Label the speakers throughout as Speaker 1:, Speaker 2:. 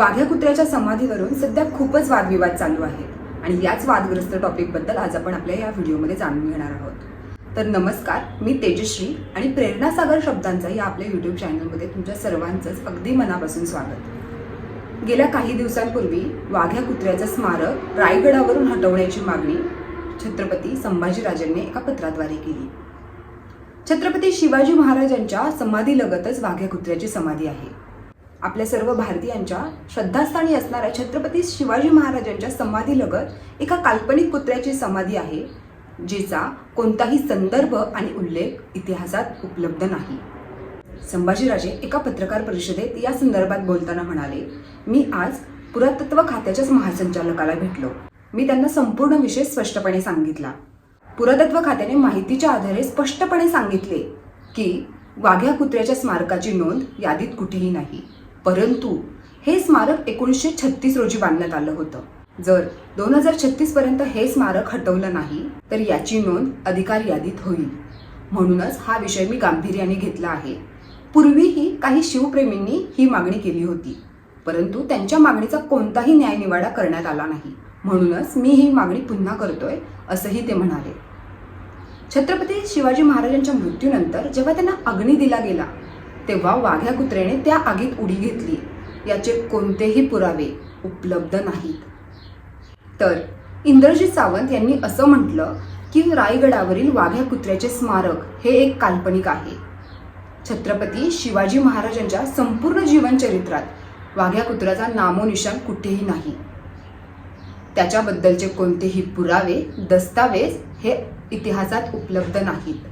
Speaker 1: वाघ्या कुत्र्याच्या समाधीवरून सध्या खूपच वादविवाद चालू आहेत. आणि याच वादग्रस्त टॉपिकबद्दल आज आपण आपल्या या व्हिडिओमध्ये जाणून घेणार आहोत. तर नमस्कार मी तेजश्री आणि प्रेरणासागर शब्दांचा या आपल्या यूट्यूब चॅनलमध्ये तुमच्या सर्वांचंच अगदी मनापासून स्वागत. गेल्या काही दिवसांपूर्वी वाघ्या कुत्र्याचं स्मारक रायगडावरून हटवण्याची मागणी छत्रपती संभाजीराजांनी एका पत्राद्वारे केली. छत्रपती शिवाजी महाराजांच्या समाधीलगतच वाघ्या कुत्र्याची समाधी आहे. आपल्या सर्व भारतीयांच्या श्रद्धास्थानी असणाऱ्या छत्रपती शिवाजी महाराजांच्या समाधीलगत एका काल्पनिक कुत्र्याची समाधी आहे जिचा कोणताही संदर्भ आणि उल्लेख इतिहासात उपलब्ध नाही. संभाजीराजे एका पत्रकार परिषदेत या संदर्भात बोलताना म्हणाले मी आज पुरातत्व खात्याच्याच महासंचालकाला भेटलो. मी त्यांना संपूर्ण विषय स्पष्टपणे सांगितला. पुरातत्व खात्याने माहितीच्या आधारे स्पष्टपणे सांगितले की वाघ्या कुत्र्याच्या स्मारकाची नोंद यादीत कुठेही नाही. परंतु हे स्मारक एकोणीसशे छत्तीस रोजी बांधण्यात आलं होतं. जर दोन हजार छत्तीस पर्यंत हे स्मारक हटवलं नाही तर याची नोंद अधिकार यादीत होईल. म्हणूनच हा विषय मी गांभीर्याने घेतला आहे. पूर्वीही काही शिवप्रेमींनी ही मागणी केली होती परंतु त्यांच्या मागणीचा कोणताही न्यायनिवाडा करण्यात आला नाही. म्हणूनच मी ही मागणी पुन्हा करतोय असंही ते म्हणाले. छत्रपती शिवाजी महाराजांच्या मृत्यूनंतर जेव्हा त्यांना अग्नी दिला गेला तेव्हा वाघ्या कुत्र्याने त्या आगीत उडी घेतली. याचे कोणतेही पुरावे उपलब्ध नाहीत. तर इंद्रजित सावंत यांनी असं म्हटलं की रायगडावरील वाघ्या कुत्र्याचे स्मारक हे एक काल्पनिक आहे. छत्रपती शिवाजी महाराजांच्या संपूर्ण जीवनचरित्रात वाघ्या कुत्र्याचा नामोनिशान कुठेही नाही. त्याच्याबद्दलचे कोणतेही पुरावे दस्तावेज हे इतिहासात उपलब्ध नाहीत.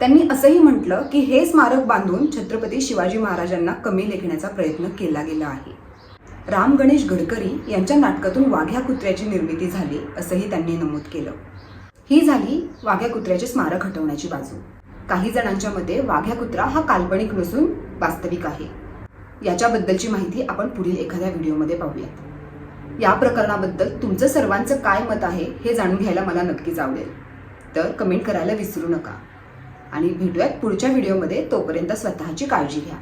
Speaker 1: त्यांनी असंही म्हटलं की हे स्मारक बांधून छत्रपती शिवाजी महाराजांना कमी लेखण्याचा प्रयत्न केला गेला आहे. राम गणेश गडकरी यांच्या नाटकातून वाघ्या कुत्र्याची निर्मिती झाली असंही त्यांनी नमूद केलं. ही झाली वाघ्या कुत्र्याचे स्मारक हटवण्याची बाजू. काही जणांच्या मते वाघ्या कुत्रा हा काल्पनिक नसून वास्तविक आहे. याच्याबद्दलची माहिती आपण पुढील एखाद्या व्हिडिओमध्ये पाहूयात. या प्रकरणाबद्दल तुमचं सर्वांचं काय मत आहे हे जाणून घ्यायला मला नक्कीच आवडेल तर कमेंट करायला विसरू नका. आणि भेटूयात पुढच्या व्हिडिओमध्ये तोपर्यंत स्वतःची काळजी घ्या.